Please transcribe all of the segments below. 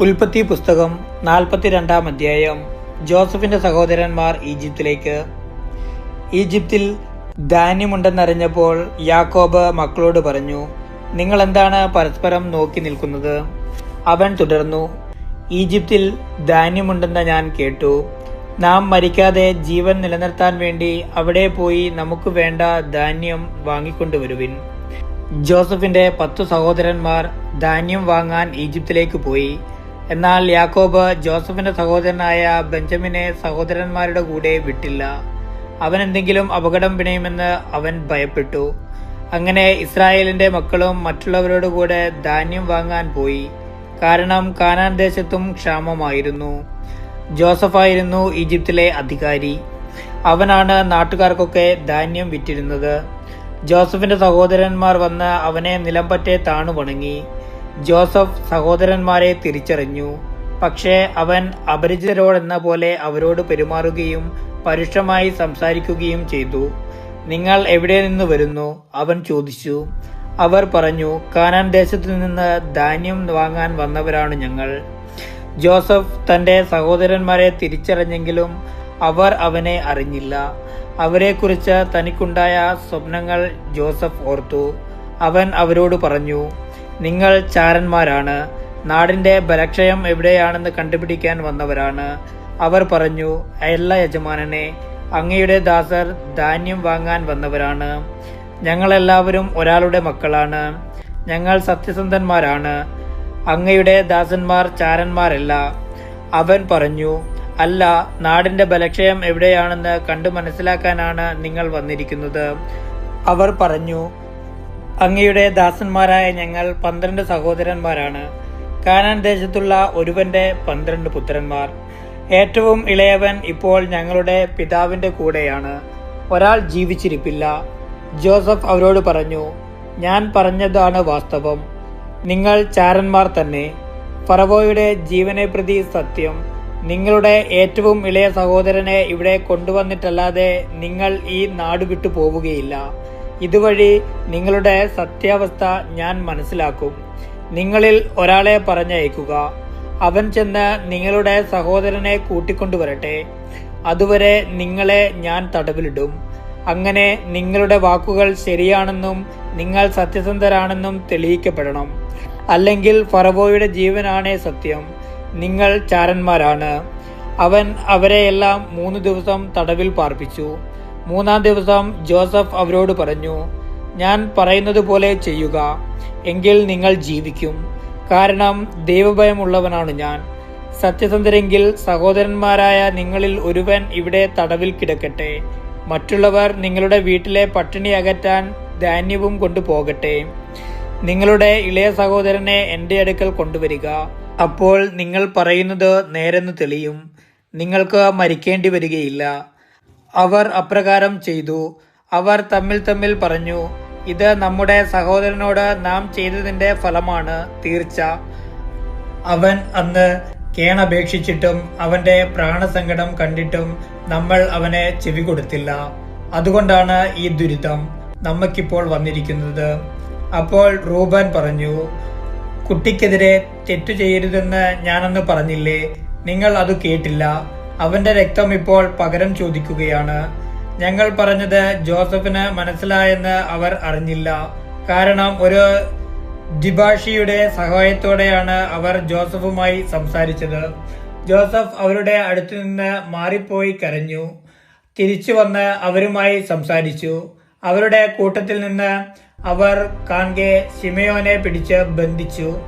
ഉൽപ്പത്തി പുസ്തകം നാൽപ്പത്തിരണ്ടാം അധ്യായം. ജോസഫിന്റെ സഹോദരന്മാർ ഈജിപ്തിലേക്ക്. ഈജിപ്തിൽ ധാന്യമുണ്ടെന്നറിഞ്ഞപ്പോൾ യാക്കോബ് മക്കളോട് പറഞ്ഞു നിങ്ങൾ എന്താണ് പരസ്പരം നോക്കി നിൽക്കുന്നത്? അവൻ തുടർന്നു ഈജിപ്തിൽ ധാന്യമുണ്ടെന്ന് ഞാൻ കേട്ടു. നാം മരിക്കാതെ ജീവൻ നിലനിർത്താൻ വേണ്ടി അവിടെ പോയി നമുക്ക് വേണ്ട ധാന്യം വാങ്ങിക്കൊണ്ടുവരുവിൻ. ജോസഫിന്റെ പത്തു സഹോദരന്മാർ ധാന്യം വാങ്ങാൻ ഈജിപ്തിലേക്ക് പോയി. എന്നാൽ യാക്കോബ് ജോസഫിന്റെ സഹോദരനായ ബെഞ്ചമിനെ സഹോദരന്മാരുടെ കൂടെ വിട്ടില്ല. അവൻ എന്തെങ്കിലും അപകടം പിണയുമെന്ന് അവൻ ഭയപ്പെട്ടു. അങ്ങനെ ഇസ്രായേലിന്റെ മക്കളും മറ്റുള്ളവരോട് കൂടെ ധാന്യം വാങ്ങാൻ പോയി. കാരണം കാനാൻ ദേശത്തും ക്ഷാമമായിരുന്നു. ജോസഫായിരുന്നു ഈജിപ്തിലെ അധികാരി. അവനാണ് നാട്ടുകാർക്കൊക്കെ ധാന്യം വിറ്റിരുന്നത്. ജോസഫിന്റെ സഹോദരന്മാർ വന്ന് അവനെ നിലംപറ്റെ താണു വണങ്ങി ജോസഫ് സഹോദരന്മാരെ തിരിച്ചറിഞ്ഞു. പക്ഷേ അവൻ അപരിചിതരോടെന്ന പോലെ അവരോട് പെരുമാറുകയും പരുഷമായി സംസാരിക്കുകയും ചെയ്തു. നിങ്ങൾ എവിടെ നിന്ന് വരുന്നു? അവൻ ചോദിച്ചു. അവർ പറഞ്ഞു കാനാൻ ദേശത്തു നിന്ന് ധാന്യം വാങ്ങാൻ വന്നവരാണ് ഞങ്ങൾ. ജോസഫ് തന്റെ സഹോദരന്മാരെ തിരിച്ചറിഞ്ഞെങ്കിലും അവർ അവനെ അറിഞ്ഞില്ല. അവരെക്കുറിച്ച് തനിക്കുണ്ടായ സ്വപ്നങ്ങൾ ജോസഫ് ഓർത്തു. അവൻ അവരോട് പറഞ്ഞു നിങ്ങൾ ചാരന്മാരാണ്. നാടിന്റെ ബലക്ഷയം എവിടെയാണെന്ന് കണ്ടുപിടിക്കാൻ വന്നവരാണ്. അവർ പറഞ്ഞു അല്ല യജമാനനെ അങ്ങയുടെ ദാസർ ധാന്യം വാങ്ങാൻ വന്നവരാണ്. ഞങ്ങളെല്ലാവരും ഒരാളുടെ മക്കളാണ്. ഞങ്ങൾ സത്യസന്ധന്മാരാണ്. അങ്ങയുടെ ദാസന്മാർ ചാരന്മാരല്ല. അവൻ പറഞ്ഞു അല്ല നാടിന്റെ ബലക്ഷയം എവിടെയാണെന്ന് കണ്ടു മനസ്സിലാക്കാനാണ് നിങ്ങൾ വന്നിരിക്കുന്നത്. അവർ പറഞ്ഞു അങ്ങയുടെ ദാസന്മാരായ ഞങ്ങൾ പന്ത്രണ്ട് സഹോദരന്മാരാണ്. കാനാൻ ദേശത്തുള്ള ഒരുവന്റെ പന്ത്രണ്ട് പുത്രന്മാർ. ഏറ്റവും ഇളയവൻ ഇപ്പോൾ ഞങ്ങളുടെ പിതാവിന്റെ കൂടെയാണ്. ഒരാൾ ജീവിച്ചിരിപ്പില്ല. ജോസഫ് അവരോട് പറഞ്ഞു ഞാൻ പറഞ്ഞതാണ് വാസ്തവം. നിങ്ങൾ ചാരന്മാർ തന്നെ. ഫറവോയുടെ ജീവനെ പ്രതി സത്യം. നിങ്ങളുടെ ഏറ്റവും ഇളയ സഹോദരനെ ഇവിടെ കൊണ്ടുവന്നിട്ടല്ലാതെ നിങ്ങൾ ഈ നാട് വിട്ടു പോവുകയില്ല. ഇതുവഴി നിങ്ങളുടെ സത്യാവസ്ഥ ഞാൻ മനസ്സിലാക്കും. നിങ്ങളിൽ ഒരാളെ പറഞ്ഞയക്കുക. അവൻ ചെന്ന് നിങ്ങളുടെ സഹോദരനെ കൂട്ടിക്കൊണ്ടുവരട്ടെ. അതുവരെ നിങ്ങളെ ഞാൻ തടവിലിടും. അങ്ങനെ നിങ്ങളുടെ വാക്കുകൾ ശരിയാണെന്നും നിങ്ങൾ സത്യസന്ധരാണെന്നും തെളിയിക്കപ്പെടണം. അല്ലെങ്കിൽ ഫറവോയുടെ ജീവനാണ് സത്യം. നിങ്ങൾ ചാരന്മാരാണ്. അവൻ അവരെയെല്ലാം മൂന്ന് ദിവസം തടവിൽ പാർപ്പിച്ചു. മൂന്നാം ദിവസം ജോസഫ് അവരോട് പറഞ്ഞു ഞാൻ പറയുന്നത് പോലെ ചെയ്യുക എങ്കിൽ നിങ്ങൾ ജീവിക്കും. കാരണം ദൈവഭയമുള്ളവനാണ് ഞാൻ. സത്യസന്ധരെങ്കിൽ സഹോദരന്മാരായ നിങ്ങളിൽ ഒരുവൻ ഇവിടെ തടവിൽ കിടക്കട്ടെ. മറ്റുള്ളവർ നിങ്ങളുടെ വീട്ടിലെ പട്ടിണി അകറ്റാൻ ധാന്യവും കൊണ്ടുപോകട്ടെ. നിങ്ങളുടെ ഇളയ സഹോദരനെ എന്റെ അടുക്കൽ കൊണ്ടുവരിക. അപ്പോൾ നിങ്ങൾ പറയുന്നത് നേരെന്ന് തെളിയും. നിങ്ങൾക്ക് മരിക്കേണ്ടി വരികയില്ല. അവർ അപ്രകാരം ചെയ്തു. അവർ തമ്മിൽ തമ്മിൽ പറഞ്ഞു ഇത് നമ്മുടെ സഹോദരനോട് നാം ചെയ്തതിന്റെ ഫലമാണ് തീർച്ച. അവൻ അന്ന് കേണപേക്ഷിച്ചിട്ടും അവന്റെ പ്രാണസങ്കടം കണ്ടിട്ടും നമ്മൾ അവനെ ചെവി കൊടുത്തില്ല. അതുകൊണ്ടാണ് ഈ ദുരിതം നമുക്കിപ്പോൾ വന്നിരിക്കുന്നത്. അപ്പോൾ റൂബൻ പറഞ്ഞു കുട്ടിക്കെതിരെ തെറ്റു ചെയ്യരുതെന്ന് ഞാനന്ന് പറഞ്ഞില്ലേ? നിങ്ങൾ അത് കേട്ടില്ല. അവന്റെ രക്തം ഇപ്പോൾ പകരം ചോദിക്കുകയാണ്. ഞങ്ങൾ പറഞ്ഞത് ജോസഫിന് മനസ്സിലായെന്ന് അവർ അറിഞ്ഞില്ല. കാരണം ഒരു ദ്വിഭാഷിയുടെ സഹായത്തോടെയാണ് അവർ ജോസഫുമായി സംസാരിച്ചത്. ജോസഫ് അവരുടെ അടുത്തു നിന്ന് മാറിപ്പോയി കരഞ്ഞു. തിരിച്ചു വന്ന് അവരുമായി സംസാരിച്ചു. അവരുടെ കൂട്ടത്തിൽ നിന്ന് അവർ കാൺകെ ശിമയോനെ പിടിച്ച് ബന്ധിച്ചു.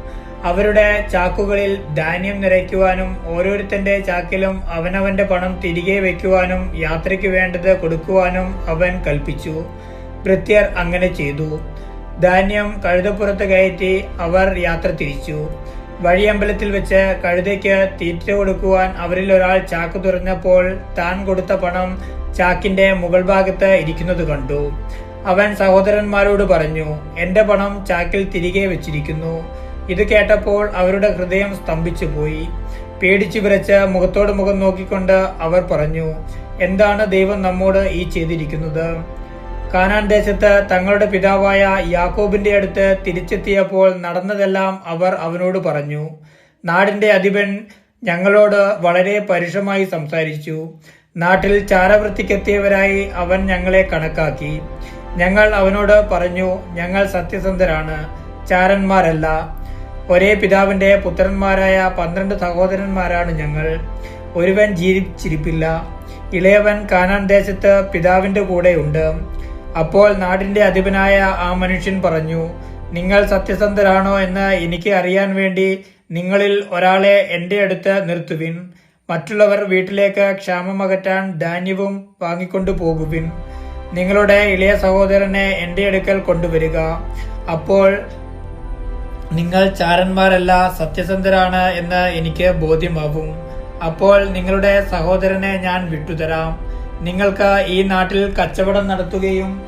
അവരുടെ ചാക്കുകളിൽ ധാന്യം നിറയ്ക്കുവാനും ഓരോരുത്തന്റെ ചാക്കിലും അവനവന്റെ പണം തിരികെ വയ്ക്കുവാനും യാത്രയ്ക്ക് വേണ്ടത് കൊടുക്കുവാനും അവൻ കൽപ്പിച്ചു. ഭൃത്യർ അങ്ങനെ ചെയ്തു. ധാന്യം കഴുതപ്പുറത്ത് കയറ്റി അവർ യാത്ര തിരിച്ചു. വഴിയമ്പലത്തിൽ വെച്ച് കഴുതയ്ക്ക് തീറ്റ കൊടുക്കുവാൻ അവരിൽ ഒരാൾ ചാക്ക് തുറന്നപ്പോൾ താൻ കൊടുത്ത പണം ചാക്കിന്റെ മുകൾ ഭാഗത്ത് ഇരിക്കുന്നത് കണ്ടു. അവൻ സഹോദരന്മാരോട് പറഞ്ഞു എന്റെ പണം ചാക്കിൽ തിരികെ വെച്ചിരിക്കുന്നു. ഇത് കേട്ടപ്പോൾ അവരുടെ ഹൃദയം സ്തംഭിച്ചു പോയി. പേടിച്ചു വിറച്ച മുഖത്തോട് മുഖം നോക്കിക്കൊണ്ട് അവർ പറഞ്ഞു എന്താണ് ദൈവം നമ്മോട് ഈ ചെയ്തിരിക്കുന്നത്? കാനാൻ ദേശത്ത് തങ്ങളുടെ പിതാവായ യാക്കോബിന്റെ അടുത്ത് തിരിച്ചെത്തിയപ്പോൾ നടന്നതെല്ലാം അവർ അവനോട് പറഞ്ഞു. നാടിന്റെ അധിപൻ ഞങ്ങളോട് വളരെ പരുഷമായി സംസാരിച്ചു. നാട്ടിൽ ചാരവൃത്തിക്കെത്തിയവരായി അവൻ ഞങ്ങളെ കണക്കാക്കി. ഞങ്ങൾ അവനോട് പറഞ്ഞു ഞങ്ങൾ സത്യസന്ധരാണ് ചാരന്മാരല്ല. ഒരേ പിതാവിന്റെ പുത്രന്മാരായ പന്ത്രണ്ട് സഹോദരന്മാരാണ് ഞങ്ങൾ. ഒരുവൻ ജീവിച്ചിരിപ്പില്ല. ഇളയവൻ കാനാൻ ദേശത്ത് പിതാവിന്റെ ഉണ്ട് അപ്പോൾ നാടിന്റെ അധിപനായ ആ മനുഷ്യൻ പറഞ്ഞു നിങ്ങൾ സത്യസന്ധരാണോ എന്ന് എനിക്ക് അറിയാൻ വേണ്ടി നിങ്ങളിൽ ഒരാളെ എന്റെ അടുത്ത് നിർത്തുവിൻ. മറ്റുള്ളവർ വീട്ടിലേക്ക് ക്ഷാമമകറ്റാൻ ധാന്യവും വാങ്ങിക്കൊണ്ടു പോകുവിൻ. നിങ്ങളുടെ ഇളയ സഹോദരനെ എന്റെ അടുക്കൽ കൊണ്ടുവരിക. അപ്പോൾ നിങ്ങൾ ചാരന്മാരല്ല സത്യസന്ധരാണ് എന്ന് എനിക്ക് ബോധ്യമാകും അപ്പോൾ നിങ്ങളുടെ സഹോദരനെ ഞാൻ വിട്ടുതരാം. നിങ്ങൾക്ക് ഈ നാട്ടിൽ കച്ചവടം നടത്തുകയും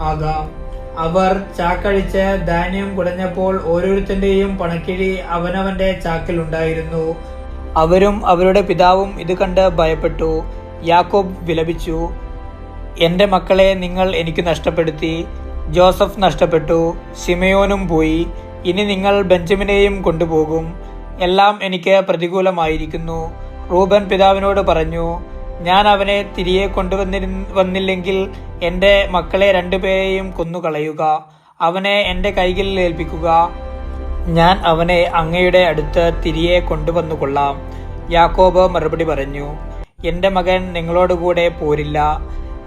ആകാം. അവർ ചാക്കഴിച്ച് ധാന്യം കുടഞ്ഞപ്പോൾ ഓരോരുത്തന്റെയും പണക്കിഴി അവനവന്റെ ചാക്കിൽ ഉണ്ടായിരുന്നു. അവരും അവരുടെ പിതാവും ഇത് കണ്ട് ഭയപ്പെട്ടു. യാക്കോബ് വിലപിച്ചു എന്റെ മക്കളെ നിങ്ങൾ എനിക്ക് നഷ്ടപ്പെടുത്തി. ജോസഫ് നഷ്ടപ്പെട്ടു സിമയോനും പോയി. ഇനി നിങ്ങൾ ബെഞ്ചമിനെയും കൊണ്ടുപോകും. എല്ലാം എനിക്ക് പ്രതികൂലമായിരിക്കുന്നു. റൂബൻ പിതാവിനോട് പറഞ്ഞു ഞാൻ അവനെ തിരികെ കൊണ്ടുവന്നിരു വന്നില്ലെങ്കിൽ എന്റെ മക്കളെ രണ്ടുപേരെയും കൊന്നുകളയുക. അവനെ എന്റെ കൈകളിൽ ഏൽപ്പിക്കുക. ഞാൻ അവനെ അങ്ങയുടെ അടുത്ത് തിരികെ കൊണ്ടുവന്നു കൊള്ളാം. യാക്കോബ് മറുപടി പറഞ്ഞു എന്റെ മകൻ നിങ്ങളോടുകൂടെ പോരില്ല.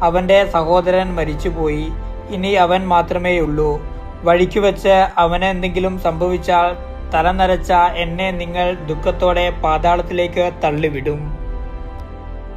അവന്റെ സഹോദരൻ മരിച്ചുപോയി. ഇനി അവൻ മാത്രമേയുള്ളൂ. വഴിക്കു വെച്ച് അവന് എന്തെങ്കിലും സംഭവിച്ചാൽ തലനരച്ച എന്നെ നിങ്ങൾ ദുഃഖത്തോടെ പാതാളത്തിലേക്ക് തള്ളിവിടും.